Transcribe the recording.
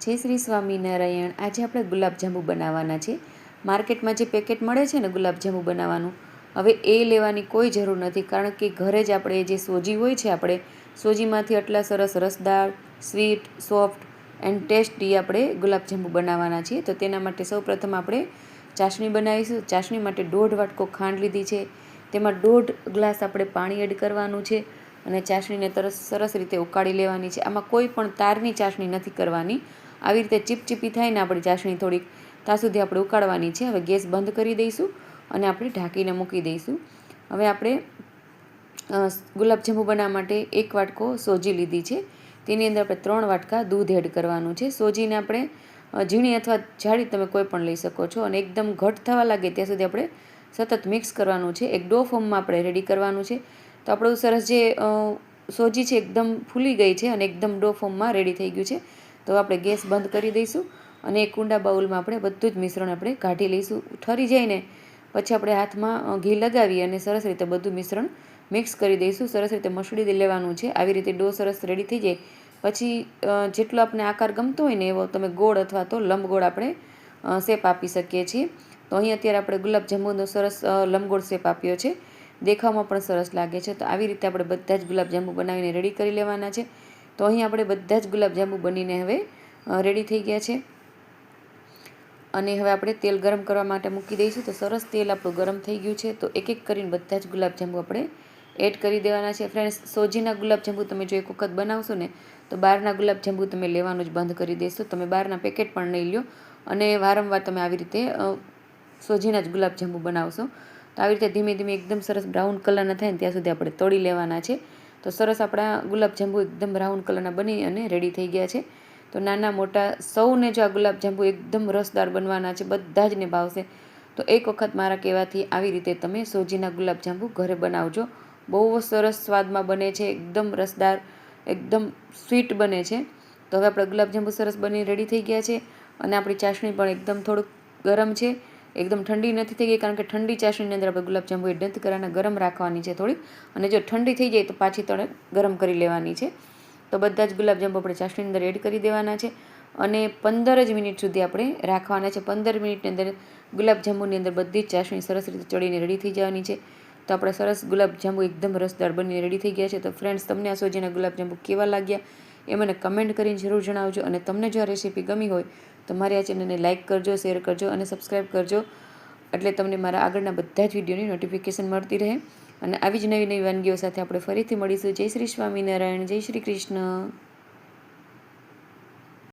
જય શ્રી સ્વામિનારાયણ આજે આપણે ગુલાબજાંબુ બનાવવાના છે. માર્કેટમાં જે પેકેટ મળે છે ને ગુલાબજાંબુ બનાવવાનું, હવે એ લેવાની કોઈ જરૂર નથી, કારણ કે ઘરે જ આપણે જે સોજી હોય છે આપણે, સોજીમાંથી આટલા સરસ રસદાર સ્વીટ, સોફ્ટ એન્ડ ટેસ્ટી આપણે ગુલાબજાંબુ બનાવવાના છીએ. તો તેના માટે સૌપ્રથમ આપણે ચાસણી બનાવીશું. ચાસણી માટે દોઢ વાટકો ખાંડ લીધી છે. તેમાં દોઢ ગ્લાસ આપણે પાણી એડ કરવાનું છે અને ચાસણીને તરસ સરસ રીતે ઉકાળી લેવાની છે. આમાં કોઈ પણ તારની ચાસણી નથી કરવાની. આવી રીતે ચીપચીપી થાય ને આપણી ચાસણી થોડીક ત્યાં સુધી આપણે ઉકાળવાની છે. હવે ગેસ બંધ કરી દઈશું અને આપણે ઢાંકીને મૂકી દઈશું. હવે આપણે ગુલાબજાંબુ બનાવવા માટે એક વાટકો સોજી લીધી છે. તેની અંદર આપણે ત્રણ વાટકા દૂધ એડ કરવાનું છે. સોજીને આપણે ઝીણી અથવા જાડી તમે કોઈ પણ લઈ શકો છો અને એકદમ ઘટ થવા લાગે ત્યાં સુધી આપણે સતત મિક્સ કરવાનું છે. એક ડો ફોર્મમાં આપણે રેડી કરવાનું છે. તો આપણું સરસ જે સોજી છે, એકદમ ફૂલી ગઈ છે અને એકદમ ડો ફોર્મમાં રેડી થઈ ગયું છે. તો આપણે ગેસ બંધ કરી દઈશું અને એક કુંડા બાઉલમાં આપણે બધું જ મિશ્રણ આપણે કાઢી લઈશું. ઠરી જાય ને પછી આપણે હાથમાં ઘી લગાવી અને સરસ રીતે બધું મિશ્રણ મિક્સ કરી દઈશું. સરસ રીતે મસળી લેવાનું છે. આવી રીતે ડો સરસ રેડી થઈ જાય. પછી જેટલો આપણે આકાર ગમતો હોય ને એવો તમે ગોળ અથવા તો લંબગોળ આપણે શેપ આપી શકીએ છીએ. તો અહીં અત્યારે આપણે ગુલાબજાંબુનો સરસ લંબગોળ શેપ આપ્યો છે. દેખાવમાં પણ સરસ લાગે છે. તો આવી રીતે આપણે બધા જ ગુલાબજાંબુ બનાવીને રેડી કરી લેવાના છે. તો અહીં આપણે બધા જ ગુલાબજાંબુ બનીને હવે રેડી થઈ ગયા છે. અને હવે આપણે તેલ ગરમ કરવા માટે મૂકી દઈશું. તો સરસ તેલ આપણું ગરમ થઈ ગયું છે. તો એક એક કરીને બધા જ ગુલાબજાંબુ આપણે એડ કરી દેવાના છે. ફ્રેન્ડ્સ સોજીના ગુલાબજાંબુ તમે જો એક વખત બનાવશો ને, તો બહારના ગુલાબજાંબુ તમે લેવાનું જ બંધ કરી દેશો. તમે બહારના પેકેટ પણ નહીં લ્યો. અને વારંવાર તમે આવી રીતે સોજીના જ ગુલાબજાંબુ બનાવશો. તો આવી રીતે ધીમે ધીમે એકદમ સરસ બ્રાઉન કલરના થાય ને, ત્યાં સુધી આપણે તળી લેવાના છે. તો સરસ આપણા ગુલાબજાંબુ એકદમ બ્રાઉન કલરના બની અને રેડી થઈ ગયા છે. તો નાના મોટા સૌને જો આ ગુલાબજાંબુ એકદમ રસદાર બનવાના છે, બધા જ ને ભાવશે તો એક વખત મારા કહેવાથી આવી રીતે તમે સોજીના ગુલાબજાંબુ ઘરે બનાવજો. બહુ સરસ સ્વાદમાં બને છે, એકદમ રસદાર, એકદમ સ્વીટ બને છે. તો હવે આપણે ગુલાબજાંબુ સરસ બની રેડી થઈ ગયા છે અને આપણી ચાસણી પણ એકદમ થોડુંક ગરમ છે. એકદમ ઠંડી નથી થઈ ગઈ કારણ કે ઠંડી ચાસણીની અંદર આપણે ગુલાબજાંબુ એડ નથી કરવાના ગરમ રાખવાની છે થોડી અને જો ઠંડી થઈ જાય તો પાછી તળે ગરમ કરી લેવાની છે. તો બધા જ ગુલાબજાંબુ આપણે ચાસણીની અંદર એડ કરી દેવાના છે. અને પંદર જ મિનિટ સુધી આપણે રાખવાના છે. પંદર મિનિટની અંદર ગુલાબજાંબુની અંદર બધી જ ચાસણી સરસ રીતે ચડીને રેડી થઈ જવાની છે. તો આપણે સરસ ગુલાબજાંબુ એકદમ રસદાર બનીને રેડી થઈ ગયા છે. તો ફ્રેન્ડ્સ તમને આ સોજીના ગુલાબજાંબુ કેવા લાગ્યા? એ મને કમેન્ટ કરીને જરૂર જણાવજો અને તમને જો આ રેસીપી ગમી હોય તો મારી આ ચેનલને લાઇક કરજો, શેર કરજો અને સબસ્ક્રાઈબ કરજો. એટલે તમને મારા આગળના બધા જ વિડીયોની નોટિફિકેશન મળતી રહે. અને આવી જ નવી નવી વાનગીઓ સાથે આપણે ફરીથી મળીશું. જય શ્રી સ્વામિનારાયણ, જય શ્રી કૃષ્ણ.